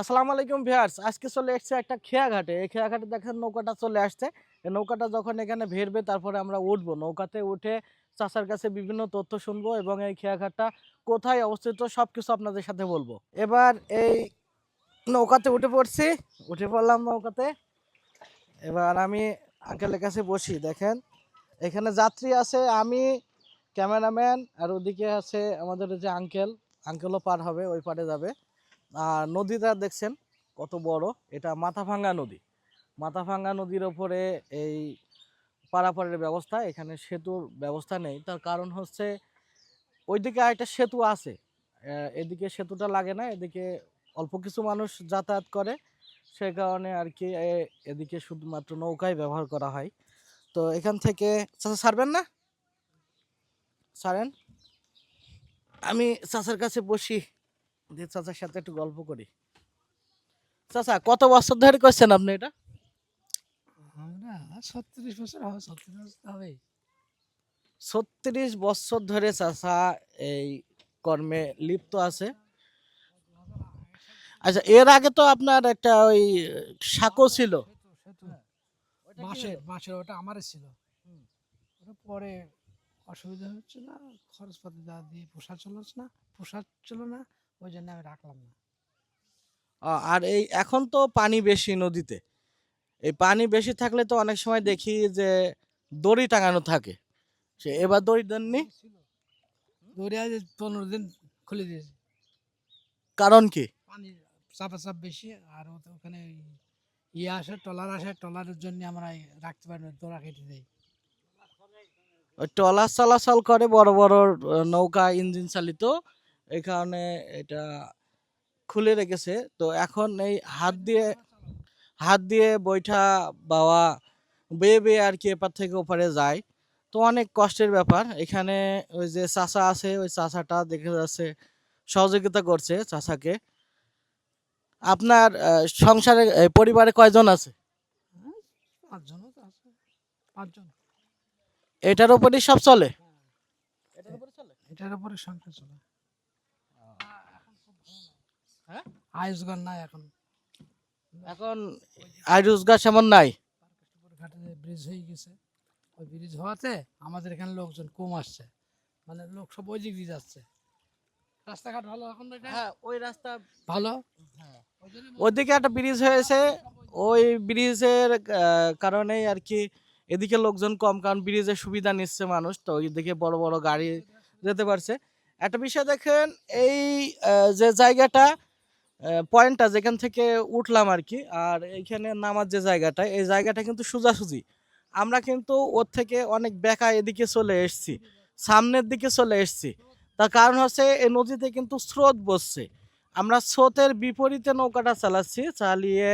আসসালামু আলাইকুম ভিউয়ার্স। আজকে চলে এসেছে একটা খেয়াঘাটে। এই খেয়াঘাটে দেখেন নৌকাটা চলে আসছে। এই নৌকাটা যখন এখানে ভেরবে তারপরে আমরা উঠবো। নৌকাতে উঠে চাচার কাছে বিভিন্ন তথ্য শুনব এবং এই খেয়াঘাটটা কোথায় অবস্থিত সব কিছু আপনাদের সাথে বলব। এবার এই নৌকাতে উঠে পড়ছি। উঠে পড়লাম নৌকাতে। এবার আমি আঙ্কেলের কাছে বসি, দেখেন। এখানে যাত্রী আছে আমি ক্যামেরাম্যান আর ওদিকে আছে আমাদের যে আঙ্কেল আঙ্কেলও পার হবে, ওই পারে যাবে। আর নদীটা দেখছেন, কত বড়। এটা মাথাভাঙ্গা নদী। মাথাভাঙ্গা নদীর ওপরে এই পারাপারের ব্যবস্থা, এখানে সেতুর ব্যবস্থা নেই। তার কারণ হচ্ছে, ওইদিকে একটা সেতু আছে। এদিকে সেতুটা লাগে না, এদিকে অল্প কিছু মানুষ যাতায়াত করে। সে কারণে আর কি এদিকে শুধুমাত্র নৌকাই ব্যবহার করা হয়। তো এখান থেকে, চাচা ছাড়বেন না? ছাড়েন? আমি চাচার কাছে বসি। দিয়ে চাচার সাথে একটু গল্প করি। চাচা কত বছর ধরে করছেন আপনি এটা? আমরা ছত্রিশ বছর হবে ছত্রিশ বছর হবে ছত্রিশ বছর ধরে চাচা এই কর্মে লিপ্ত আছে। আচ্ছা এর আগে তো আপনার একটা ওই সাঁকো ছিল। বাঁশের বাঁশের ওটা আমারই ছিল। ওটা পরে অসুবিধা হচ্ছে না খরচপাতি যা দিয়ে পোষা চলছে না পোষাচ্ছিল না ওই জন্য আমি রাখলাম না। আর এই এখন তো পানি বেশি নদীতে। এই পানি বেশি থাকলে তো অনেক সময় দেখি যে দড়ি টাঙানো থাকে। সে এবার দড়ি দেননি? দৌড়ে আজ পনেরো দিন খুলে দিয়েছে। কারণ কি? পানি চাপা চাপ বেশি আর ওখানে ইয়ে আসে ট্রলার আসে ট্রলারের জন্য আমরা রাখতে পারি না দৌড়া কেটে দেয় ওই ট্রলার চলাচল করে বড় বড় নৌকা ইঞ্জিন চালিত। এই কারণে এটা খুলে রেখেছে। তো এখন এই হাত দিয়ে হাত দিয়ে বৈঠা বাওয়া বেয়ে বেয়ে আর কি এপার থেকে ওপারে যায়। তো অনেক কষ্টের ব্যাপার। এখানে ওই যে চাচা আছে ওই চাচাটা দেখে যাচ্ছে সহযোগিতা করছে চাষাকে আপনার সংসারে পরিবারে কয়জন আছে? পাঁচজনও তো আছে। পাঁচজন। এটার উপরই সব চলে? এটার উপরে সংখ্যা চলে। হ্যাঁ? আয়ুষ্গান নাই এখন। এখন আয় রোজগার সেমন নাই। ব্রিজ হয়ে গেছে ওই ব্রিজ হওয়াতে আমাদের এখানে লোকজন কম আসছে। মানে লোক সব ওই দিক দিয়ে যাচ্ছে। রাস্তাঘাট ভালো এখন হ্যাঁ ওই রাস্তা ভালো? বলছি, ওইদিকে একটা ব্রিজ হয়েছে ওই ব্রিজের কারণেই আর কি এদিকে লোকজন কম কারণ ব্রিজের সুবিধা নিচ্ছে মানুষ তো ওইদিকে বড় বড় গাড়ি যেতে পারছে। একটা বিষয় দেখেন এই যে জায়গাটা পয়েন্টটা যেখান থেকে উঠলাম আর কি, আর এইখানে নামার যে জায়গাটা, এই জায়গাটা কিন্তু সোজাসুজি। আমরা কিন্তু ওর থেকে অনেক বেকা এদিকে চলে এসেছি, সামনের দিকে চলে এসেছি। তার কারণ হচ্ছে এই নদীতে কিন্তু স্রোত বসছে। আমরা স্রোতের বিপরীতে নৌকাটা চালাচ্ছি, চালিয়ে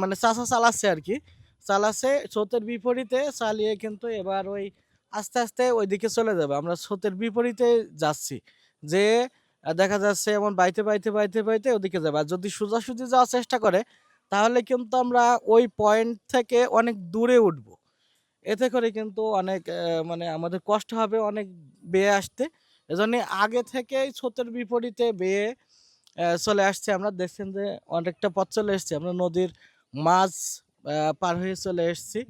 মানে চাষা চালাচ্ছে আর কি। চালাচ্ছে, স্রোতের বিপরীতে চালিয়ে কিন্তু এবার ওই আস্তে আস্তে ওইদিকে চলে যাবে। আমরা স্রোতের বিপরীতে যাচ্ছি। যে আহ, দেখা যাচ্ছে এমন বাইতে বাইতে বাইতে বাইতে ওদিকে যাবে। আর যদি সোজাসুজি যাওয়ার চেষ্টা করে তাহলে কিন্তু আমরা ওই পয়েন্ট থেকে অনেক দূরে উঠব। এতে করে কিন্তু অনেক মানে আমাদের কষ্ট হবে অনেক বেয়ে আসতে। এজন্য আগে থেকেই স্রোতের বিপরীতে বেয়ে চলে আসছে আমরা। দেখছেন যে অনেকটা পথ চলে এসেছি। আমরা নদীর মাছ পার হয়ে চলে এসেছি।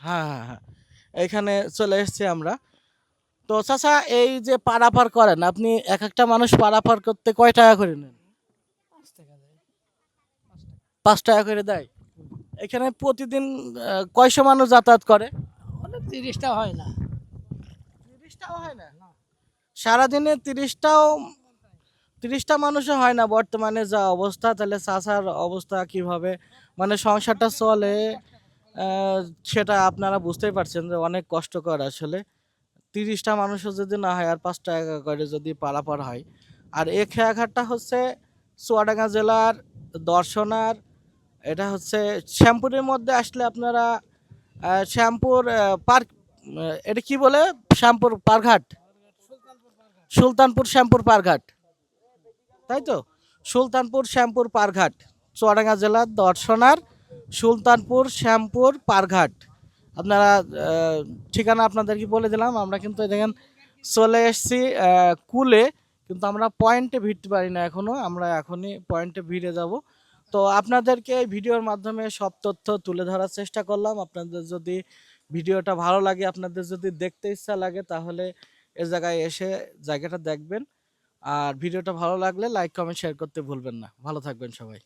হ্যাঁ হ্যাঁ হ্যাঁ। এখানে চলে এসেছি আমরা। তো চাচা এই যে পারাপার করেন আপনি এক একটা মানুষ পারাপার করতে কয় টাকা করে নেন? পাঁচ টাকা করে দেয়। এখানে প্রতিদিন কয়শো মানুষ যাতায়াত করে? অনেক তিরিশটা হয় না। তিরিশটাও হয় না? সারাদিনে তিরিশটাও তিরিশটা মানুষও হয় না বর্তমানে যা অবস্থা। তাহলে চাষার অবস্থা কীভাবে? মানে সংসারটা চলে সেটা আপনারা বুঝতেই পারছেন যে অনেক কষ্টকর আসলে। তিরিশটা মানুষও যদি না হয় আর পাঁচটা টাকা করে যদি পারাপার হয়। আর এ খেয়াঘাটটা হচ্ছে চুয়াডাঙ্গা জেলার দর্শনার, এটা হচ্ছে শ্যামপুরের মধ্যে আসলে আপনারা শ্যামপুর পার্ক এটা কি বলে? শ্যামপুর পারঘাট সুলতানপুর শ্যামপুর পারঘাট তাই তো? সুলতানপুর শ্যামপুর পারঘাট চুয়াডাঙ্গা জেলার দর্শনার সুলতানপুর শ্যামপুর পারঘাট আপনারা ঠিকানা আপনাদেরকে বলে দিলাম। আমরা কিন্তু দেখেন চলে এসেছি কুলে। কিন্তু আমরা পয়েন্টে ভিড়তে পারি না এখনও আমরা এখনই পয়েন্টে ভিড়ে যাব। তো আপনাদেরকে এই ভিডিওর মাধ্যমে সব তথ্য তুলে ধরার চেষ্টা করলাম। আপনাদের যদি ভিডিওটা ভালো লাগে, আপনাদের যদি দেখতে ইচ্ছা লাগে, তাহলে এ জায়গায় এসে জায়গাটা দেখবেন। আর ভিডিওটা ভালো লাগলে লাইক, কমেন্ট, শেয়ার করতে ভুলবেন না। ভালো থাকবেন সবাই।